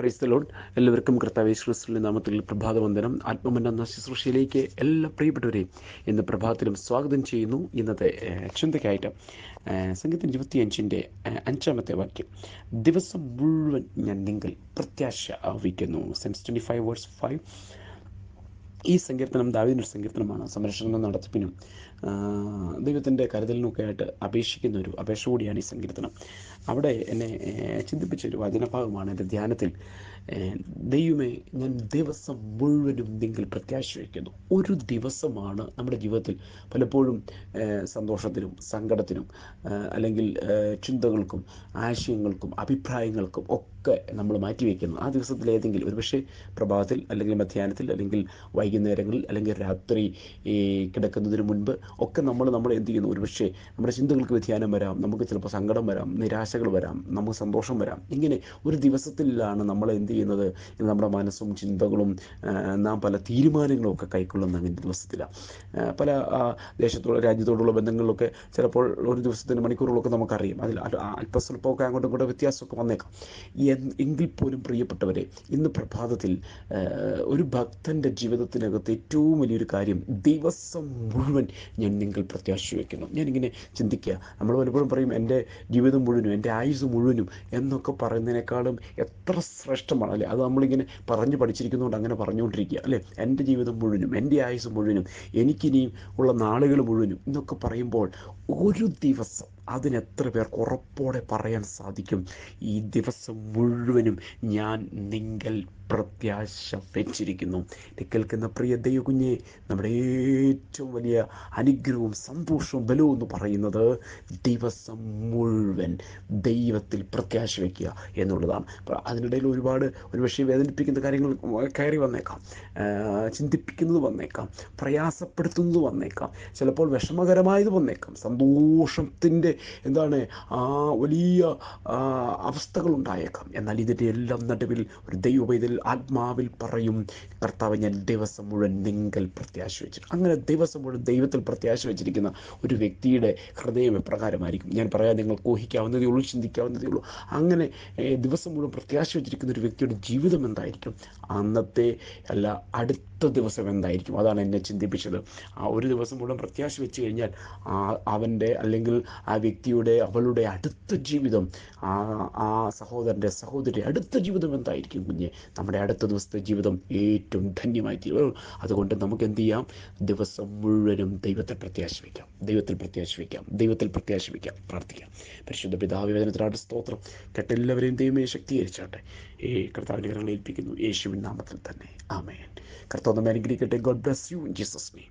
Price എല്ലാവർക്കും കർത്താവ് ക്രിസ്തുവിന്റെ നാമത്തിൽ പ്രഭാതവന്ദനം. ആത്മമന്ന ശുശ്രൂഷയിലേക്ക് എല്ലാ പ്രിയപ്പെട്ടവരെയും ഇന്ന് പ്രഭാതത്തിലും സ്വാഗതം ചെയ്യുന്നു. ഇന്നത്തെ ചിന്തയ്ക്കായിട്ട് സംഗീതം ഇരുപത്തിയഞ്ചിന്റെ അഞ്ചാമത്തെ വാക്യം. ദിവസം മുഴുവൻ ഞാൻ നിങ്ങൾ പ്രത്യാശ വയ്ക്കുന്നു സെൻസ് ട്വന്റി ഫൈവ് വേഴ്സ് ഫൈവ് ഈ സങ്കീർത്തനം ദാവിദിന്റെ സങ്കീർത്തനമാണ് സംരക്ഷണം നടത്തിപ്പിനും ദൈവത്തിന്റെ കരുതലിനൊക്കെ ആയിട്ട് അപേക്ഷിക്കുന്ന ഒരു അപേക്ഷ കൂടിയാണ് ഈ സങ്കീർത്തനം. അവിടെ എന്നെ ചിന്തിപ്പിച്ച ഒരു വചനഭാഗമാണ് എന്റെ ധ്യാനത്തിൽ ദൈവമേ ഞാൻ ദിവസം മുഴുവനും നിങ്ങൾ പ്രത്യാശ വയ്ക്കുന്നു ഒരു ദിവസമാണ് നമ്മുടെ ജീവിതത്തിൽ പലപ്പോഴും സന്തോഷത്തിനും സങ്കടത്തിനും അല്ലെങ്കിൽ ചിന്തകൾക്കും ആശയങ്ങൾക്കും അഭിപ്രായങ്ങൾക്കും ഒക്കെ നമ്മൾ മാറ്റിവെക്കുന്നു ആ ദിവസത്തിൽ ഏതെങ്കിലും ഒരുപക്ഷെ പ്രഭാതത്തിൽ അല്ലെങ്കിൽ മധ്യാഹ്നത്തിൽ അല്ലെങ്കിൽ വൈകുന്നേരങ്ങളിൽ അല്ലെങ്കിൽ രാത്രി ഈ കിടക്കുന്നതിന് മുൻപ് ഒക്കെ നമ്മൾ നമ്മൾ എന്ത് ചെയ്യുന്നു? ഒരുപക്ഷെ നമ്മുടെ ചിന്തകൾക്ക് വ്യതിയാനം വരാം. നമുക്ക് ചിലപ്പോൾ സങ്കടം വരാം നിരാശകൾ വരാം നമുക്ക് സന്തോഷം വരാം. ഇങ്ങനെ ഒരു ദിവസത്തിലാണ് നമ്മൾ എന്ത് ചെയ്യുന്നത്? നമ്മുടെ മനസ്സും ചിന്തകളും നാം പല തീരുമാനങ്ങളും ഒക്കെ കൈക്കൊള്ളുന്ന അങ്ങനെ ദിവസത്തിലാണ് പല ദേശത്തോടുള്ള ദേശത്തോട് രാജ്യത്തോടുള്ള ബന്ധങ്ങളിലൊക്കെ ചിലപ്പോൾ ഒരു ദിവസത്തിന്റെ മണിക്കൂറുകളൊക്കെ നമുക്കറിയാം. അതിൽ അല്പ അല്പസ്വല്പമൊക്കെ അങ്ങോട്ടും ഇങ്ങോട്ടും വ്യത്യാസമൊക്കെ വന്നേക്കാം. എങ്കിൽ പോലും പ്രിയപ്പെട്ടവരെ ഇന്ന് പ്രഭാതത്തിൽ ഒരു ഭക്തന്റെ ജീവിതത്തിനകത്ത് ഏറ്റവും വലിയൊരു കാര്യം ദിവസം മുഴുവൻ ഞാൻ നിങ്ങൾ പ്രത്യാശ വയ്ക്കുന്നു ഞാനിങ്ങനെ ചിന്തിക്കുക. നമ്മൾ പലപ്പോഴും പറയും എന്റെ ജീവിതം മുഴുവനും എന്റെ ആയുസ് മുഴുവനും എന്നൊക്കെ പറയുന്നതിനേക്കാളും എത്ര ശ്രേഷ്ഠമാണ് അല്ലേ? അത് നമ്മളിങ്ങനെ പറഞ്ഞു പഠിച്ചിരിക്കുന്നതുകൊണ്ട് അങ്ങനെ പറഞ്ഞുകൊണ്ടിരിക്കുക അല്ലേ? എന്റെ ജീവിതം മുഴുവനും എന്റെ ആയുസ് മുഴുവനും എനിക്കിനിയും ഉള്ള നാളുകൾ മുഴുവനും എന്നൊക്കെ പറയുമ്പോൾ ഒരു ദിവസം അതിന് എത്ര പേർക്ക് ഉറപ്പോടെ പറയാൻ സാധിക്കും? ഈ ദിവസം മുഴുവനും ഞാൻ നിങ്ങൾ പ്രത്യാശ വെച്ചിരിക്കുന്നു കേൾക്കുന്ന പ്രിയ ദൈവകുഞ്ഞെ നമ്മുടെ ഏറ്റവും വലിയ അനുഗ്രഹവും സന്തോഷവും ബലവും എന്ന് പറയുന്നത് ദിവസം മുഴുവൻ ദൈവത്തിൽ പ്രത്യാശ വയ്ക്കുക എന്നുള്ളതാണ്. അതിനിടയിൽ ഒരുപാട് ഒരുപക്ഷെ വേദനിപ്പിക്കുന്ന കാര്യങ്ങൾ കയറി വന്നേക്കാം. ചിന്തിപ്പിക്കുന്നത് വന്നേക്കാം. പ്രയാസപ്പെടുത്തുന്നത് വന്നേക്കാം. ചിലപ്പോൾ വിഷമകരമായത് വന്നേക്കാം. സന്തോഷത്തിന്റെ എന്താണ് ആ വലിയ അവസ്ഥകൾ അവസ്ഥകളുണ്ടായേക്കാം എന്നാൽ ഇതിന്റെ എല്ലാം നടുവിൽ ഒരു ദൈവപൈതൽ ആത്മാവിൽ പറയും കർത്താവ് ഞാൻ ദിവസം മുഴുവൻ നിങ്ങൾ പ്രത്യാശ വെച്ചു അങ്ങനെ ദിവസം മുഴുവൻ ദൈവത്തിൽ പ്രത്യാശ വെച്ചിരിക്കുന്ന ഒരു വ്യക്തിയുടെ ഹൃദയം എപ്രകാരമായിരിക്കും. ഞാൻ പറയാം നിങ്ങൾ ഊഹിക്കാവുന്നതേ ഉള്ളൂ ചിന്തിക്കാവുന്നതേ ഉള്ളൂ. അങ്ങനെ ദിവസം മുഴുവൻ പ്രത്യാശ വെച്ചിരിക്കുന്ന ഒരു വ്യക്തിയുടെ ജീവിതം എന്തായിരിക്കും? അന്നത്തെ അല്ല അടുത്ത ദിവസം എന്തായിരിക്കും? അതാണ് എന്നെ ചിന്തിപ്പിച്ചത്. ആ ഒരു ദിവസം മുഴുവൻ പ്രത്യാശ വെച്ച് കഴിഞ്ഞാൽ അവന്റെ അല്ലെങ്കിൽ ആ വ്യക്തിയുടെ അവളുടെ അടുത്ത ജീവിതം ആ ആ സഹോദരന്റെ സഹോദരി അടുത്ത ജീവിതം എന്തായിരിക്കും കുഞ്ഞെ? നമ്മുടെ അടുത്ത ദിവസത്തെ ജീവിതം ഏറ്റവും ധന്യമായി തീരും. അതുകൊണ്ട് നമുക്ക് എന്ത് ചെയ്യാം? ദിവസം മുഴുവനും ദൈവത്തെ പ്രത്യാശിപ്പിക്കാം. ദൈവത്തിൽ പ്രത്യാശിപ്പിക്കാം. ദൈവത്തിൽ പ്രത്യാശിപ്പിക്കാം. പ്രാർത്ഥിക്കാം. പരിശുദ്ധ പിതാവ് വേദനത്തിനായിട്ട് സ്തോത്രം. കെട്ടെല്ലാവരെയും ദൈവമേ ശക്തീകരിച്ചാട്ടെ. ഏ കർത്താവിന്റെ കരങ്ങൾ ഏൽപ്പിക്കുന്നു. യേശുവിൻ നാമത്തിൽ തന്നെ. ആമേൻ. കർത്താവ് നമ്മെ അനുഗ്രഹിക്കട്ടെ. God bless you Jesus name